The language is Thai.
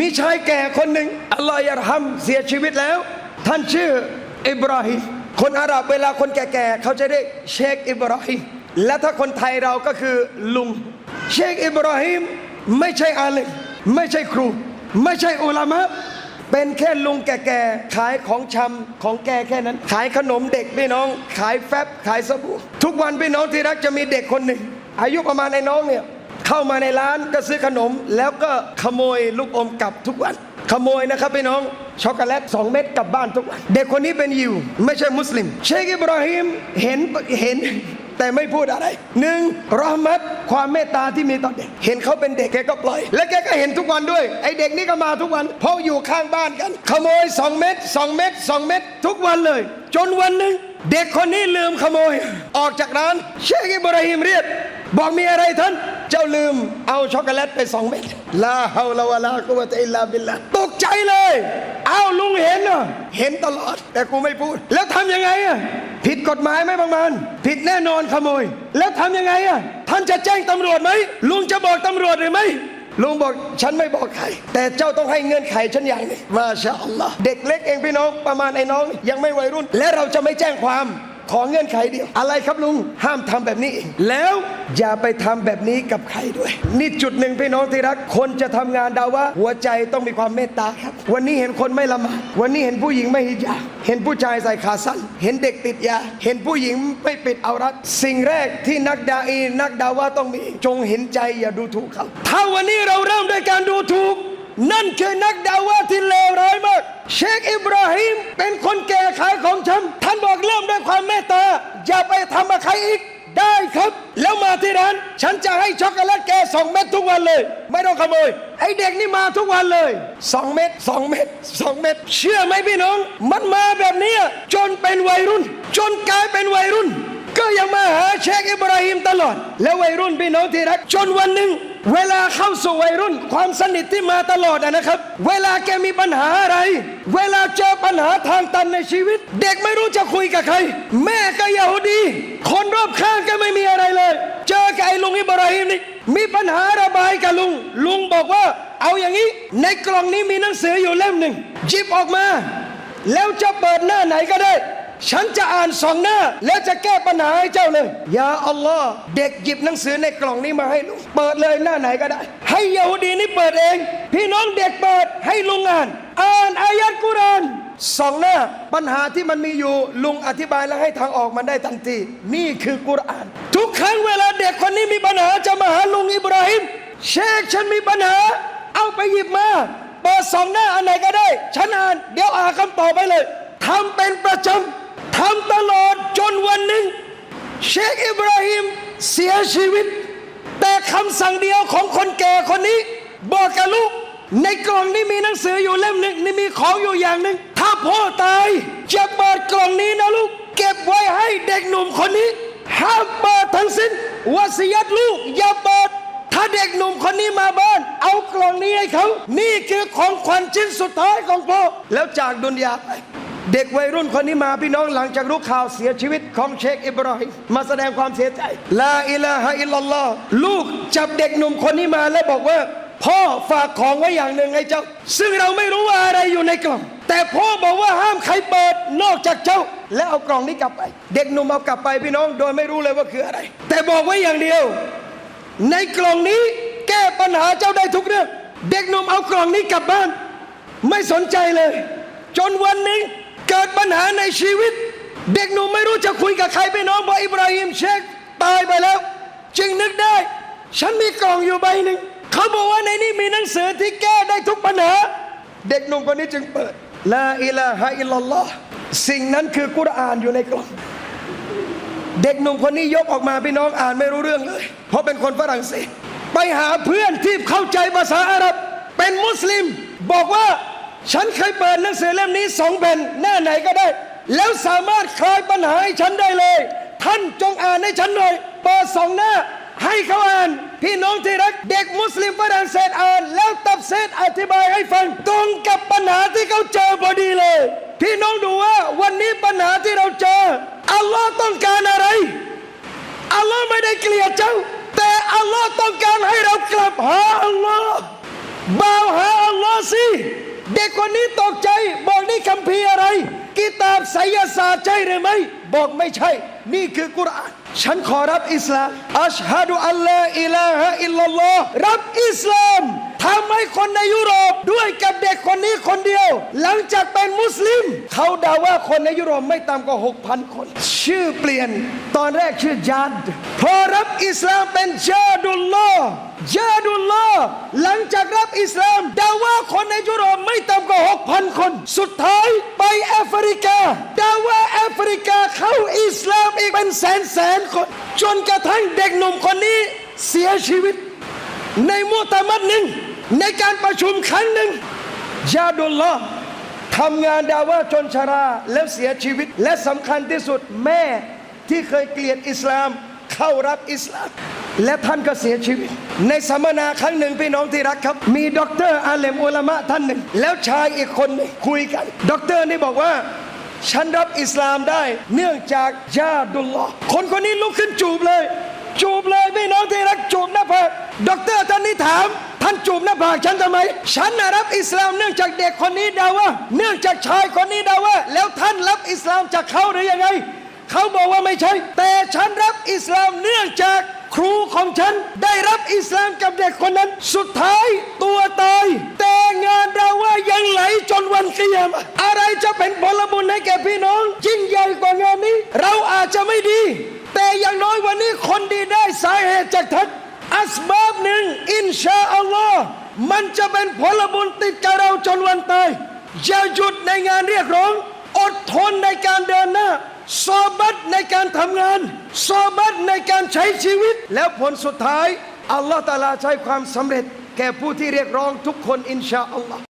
มีชายแก่คนหนึ่งอัลลอฮฺยารฮัมเสียชีวิตแล้ว ท่านชื่ออิบราฮิมคนอาหรับเวลาคนแก่ๆเขาจะเรียกเชคอิบราฮิมและถ้าคนไทยเราก็คือลุง เชคอิบราฮิมไม่ใช่อาลิมไม่ใช่ครู ไม่ใช่อุลามะเป็นแค่ลุงแก่ๆขายของชำของแกแค่นั้น ขายขนมเด็กพี่น้อง ขายแฟบขายสบู่ทุกวันพี่น้องที่รักจะมีเด็กคนหนึ่งอายุประมาณในน้องเนี่ย เข้ามาในร้านก็ซื้อขนม แล้วก็ขโมยลูกอมกลับทุกวัน ขโมยนะครับพี่น้องช็อกโกแลต2เม็ดกลับบ้านทุกวัน เด็กคนนี้เป็นยิว ไม่ใช่มุสลิม เชคอิบราฮิมเห็นเห็นแต่ไม่พูดอะไรหนึ่งรอห์มัตความเมตตาที่มีต่อเด็ก เห็นเขาเป็นเด็กแกก็ปล่อย และแกก็เห็นทุกวันด้วย ไอเด็กนี่ก็มาทุกวัน เพราะอยู่ข้างบ้านกัน ขโมย 2 เม็ด2 เม็ด2 เม็ดทุกวันเลย จนวันหนึ่งเด็กคนนี้ลืมขโมย ออกจากร้าน เชคอิบราฮิมเรียกบอกมีอะไรท่าน เจ้าลืมเอาช็อกโกแลตไปสองเม็ดลาฮาวลาวะลากุวะตะอิลลาบิลลาตกใจเลย เอาลุงเห็นอะเห็นตลอด แต่กูไม่พูด แล้วทำยังไงอะผิดกฎหมายไหมบางมันผิดแน่นอนขโมย แล้วทำยังไงอะท่านจะแจ้งตำรวจไหมลุงจะบอกตำรวจหรือไม่ลุงบอกฉันไม่บอกใคร แต่เจ้าต้องให้เงื่อนไขฉันอย่างหนี้มาชาอัลลอฮ์เด็กเล็กเองพี่น้องประมาณไอ้น้อง ยังไม่วัยรุ่น และเราจะไม่แจ้งความ ขอเงื่อนไขเดียว อะไรครับลุงห้ามทำแบบนี้เองแล้วอย่าไปทำแบบนี้กับใครด้วย นี่จุดหนึ่งพี่น้องที่รัก คนจะทำงานดาวะหัวใจต้องมีความเมตตาครับ วันนี้เห็นคนไม่ละหมาดวันนี้เห็นผู้หญิงไม่ฮิญาบเห็นผู้ชายใส่ขาสั้น เห็นเด็กติดยา เห็นผู้หญิงไม่ปิดเอารัดสิ่งแรกที่นักดาอีนักดาวะต้องมี จงเห็นใจอย่าดูถูกเขาถ้าวันนี้เราเริ่มด้วยการดูถูก นั่นคือนักดาวะที่เลวร้ายมาก เชคอิบราฮิมเป็นคนแก่ขายของชำท่านบอกเริ่มด้วย ความเมตตาอย่าไปทำกับใครอีกได้ครับ แล้วมาที่ร้าน ฉันจะให้ช็อกโกแลตแกสองเม็ดทุกวันเลย ไม่ต้องขโมยไอเด็กนี่มาทุกวันเลยสองเม็ดสองเม็ดสองเม็ดเชื่อไหมพี่น้อง มันมาแบบนี้จนเป็นวัยรุ่น จนกลายเป็นวัยรุ่น ก็ยังมาหาเชคอิบราฮิมตลอด แล้ววัยรุ่นพี่น้องที่รักจนวันหนึ่งเวลาเข้าสู่วัยรุ่นความสนิทที่มาตลอดอะนะครับ เวลาแกมีปัญหาอะไร เวลาเจอปัญหาทางตันในชีวิต เด็กไม่รู้จะคุยกับใคร แม่ก็ยาฮูดี คนรอบข้างก็ไม่มีอะไรเลย เจอกับไอ้ลุงอิบราฮิมนี่มีปัญหาระบายกับลุง ลุงบอกว่า เอาอย่างนี้ ในกล่องนี้มีหนังสืออยู่เล่มหนึ่งหยิบออกมา แล้วจะเปิดหน้าไหนก็ได้ ฉันจะอ่านสองหน้า แล้วจะแก้ปัญหาให้เจ้าเลยยาอัลลอฮ์เด็กหยิบหนังสือในกล่องนี้มาให้ลุงเปิดเลยหน้าไหนก็ได้ ให้ยาฮูดีนี่เปิดเอง พี่น้องเด็กเปิดให้ลุงอ่าน อ่านอายัดกุรอานสองหน้าปัญหาที่มันมีอยู่ลุงอธิบายแล้วให้ทางออกมันได้ทันที นี่คือกุรอาน ทุกครั้งเวลาเด็กคนนี้มีปัญหาจะมาหาลุงอิบราฮิมเชคฉันมีปัญหา เอาไปหยิบมาเปิดสองหน้าอันไหนก็ได้ ฉันอ่าน เดี๋ยวอ่านคำตอบไปเลยทำเป็นประจำ ทำตลอดจนวันหนึ่ง เชคอิบราฮิมเสียชีวิต แต่คำสั่งเดียวของคนแก่คนนี้ บอกกับลูก ในกล่องนี้มีหนังสืออยู่เล่มหนึ่งนี่มีของอยู่อย่างหนึ่งถ้าพ่อตายจะเปิดกล่องนี้นะลูก เก็บไว้ให้เด็กหนุ่มคนนี้ห้ามเปิดทั้งสิ้นวาสิยัตลูกอย่าเปิดถ้าเด็กหนุ่มคนนี้มาบ้าน เอากล่องนี้ให้เขา นี่คือของขวัญชิ้นสุดท้ายของพ่อแล้วจากดุนยาไป เด็กวัยรุ่นคนนี้มาพี่น้องหลังจากรู้ข่าวเสียชีวิตของเชคอิบราฮิมมาแสดงความเสียใจลาอิลาฮะอิลลัลลอฮ์ลูกจับเด็กหนุ่มคนนี้มาแล้วบอกว่า พ่อฝากของไว้อย่างหนึ่งให้เจ้า ซึ่งเราไม่รู้ว่าอะไรอยู่ในกล่อง แต่พ่อบอกว่าห้ามใครเปิดนอกจากเจ้า และเอากล่องนี้กลับไป เด็กหนุ่มเอากลับไปพี่น้องโดยไม่รู้เลยว่าคืออะไร แต่บอกไว้อย่างเดียว ในกล่องนี้แก้ปัญหาเจ้าได้ทุกเรื่อง เด็กหนุ่มเอากล่องนี้กลับบ้าน ไม่สนใจเลย จนวันหนึ่ง กิดปัญหาในชีวิต เด็กหนุ่มไม่รู้จะคุยกับใครไปน้องบอกอิบราฮิมเชคตายไปแล้ว จึงนึกได้ ฉันมีกล่องอยู่ใบหนึ่งเขาบอกว่าในนี้มีหนังสือที่แก้ได้ทุกปัญหา เด็กหนุ่มคนนี้จึงเปิดลาอิลาฮะอิลลอฮ์สิ่งนั้นคือกุรอานอยู่ในกล่องเด็กหนุ่มคนนี้ยกออกมาพี่น้องอ่านไม่รู้เรื่องเลย เพราะเป็นคนฝรั่งเศส ไปหาเพื่อนที่เข้าใจภาษาอาหรับ เป็นมุสลิม บอกว่า ฉันเคยเปิดหนังสือเล่มนี้สองแผ่นหน้าไหนก็ได้ แล้วสามารถคลายปัญหาให้ฉันได้เลย ท่านจงอ่านให้ฉันหน่อยเปิดสองหน้า ให้เขาอ่าน พี่น้องที่รัก เด็กมุสลิมฝรั่งเศสอ่าน แล้วตับเซตอธิบายให้ฟัง ตรงกับปัญหาที่เขาเจอพอดีเลย พี่น้องดูว่าวันนี้ปัญหาที่เราเจออัลลอฮ์ต้องการอะไรอัลลอฮ์ไม่ได้เกลียดเจ้า แต่อัลลอฮ์ต้องการให้เรากลับหาอัลลอฮ์บ่าวหาอัลลอฮ์สิ ด็กคนนี้ตกใจ บอกนี่คัมภีร์อะไร กิตาบไสยศาสตร์ใช่หรือไม่บอกไม่ใช่ นี่คือกุรอานฉันขอรับอิสลามอัชฮะดุอัลลอฮ์อิลาฮะอิลลัลลอฮ์รับอิสลาม ทำให้คนในยุโรปด้วยกับเด็กคนนี้คนเดียว หลังจากเป็นมุสลิม เขาด่าว่าคนในยุโรปไม่ต่ำกว่า 6,000 คน ชื่อเปลี่ยนตอนแรกชื่อจาดพอรับอิสลามเป็นจาดุลลอฮ์ยาดุลลอฮ์หลังจากรับอิสลามด่าว่าคนในยุโรปไม่ต่ำกว่า 6,000 คน สุดท้ายไปแอฟริกาด่าว่าแอฟริกาเข้าอิสลามอีกเป็นแสนแสนคน จนกระทั่งเด็กหนุ่มคนนี้เสียชีวิต ในมุตะมัดหนึ่ง ในการประชุมครั้งหนึ่งยาดุลลอทำงานดาว่าจนชาราแล้วเสียชีวิต และสำคัญที่สุดแม่ที่เคยเกลียดอิสลามเข้ารับอิสลาม และท่านก็เสียชีวิต ในสัมมนาครั้งหนึ่งพี่น้องที่รักครับ มีด็อกเตอร์อาเลมอุลามะท่านหนึ่ง แล้วชายอีกคนนึ่คุยกันด็อกเตอร์นี่บอกว่าฉันรับอิสลามได้ เนื่องจากญาดุลลอฮ์คนคนนี้ลุกขึ้นจูบเลย จูบเลยพี่น้องที่รักจูบหน้าผากด็อกเตอร์ท่านนี้ถามานจูบหน้าผากฉันทำไม ฉันน่ะรับอิสลามเนื่องจากเด็กคนนี้ดาว่า เนื่องจากชายคนนี้ดาว่า แล้วท่านรับอิสลามจากเขาหรือยังไง เขาบอกว่าไม่ใช่ แต่ฉันรับอิสลามเนื่องจากครูของฉันได้รับอิสลามกับเด็กคนนั้น สุดท้ายตัวตาย แต่งานดาว่ายังไหลจนวันเกิยม อะไรจะเป็นผลบุญให้แก่พี่น้องยิ่งใหญ่กว่างานนี้ เราอาจจะไม่ดี แต่อย่างน้อยวันนี้คนดีได้สาเหตุจากท่าน อัสบาบหนึ่งอินชาอัลลอฮ์มันจะเป็นผลบุญติดกับเราจนวันตายอย่าหยุดในงานเรียกร้อง อดทนในการเดินหน้าซอบัตในการทำงานซอบัตในการใช้ชีวิต แล้วผลสุดท้าย อัลลอฮ์ตาลาใช้ความสำเร็จ แก่ผู้ที่เรียกร้องทุกคนอินชาอัลลอฮ์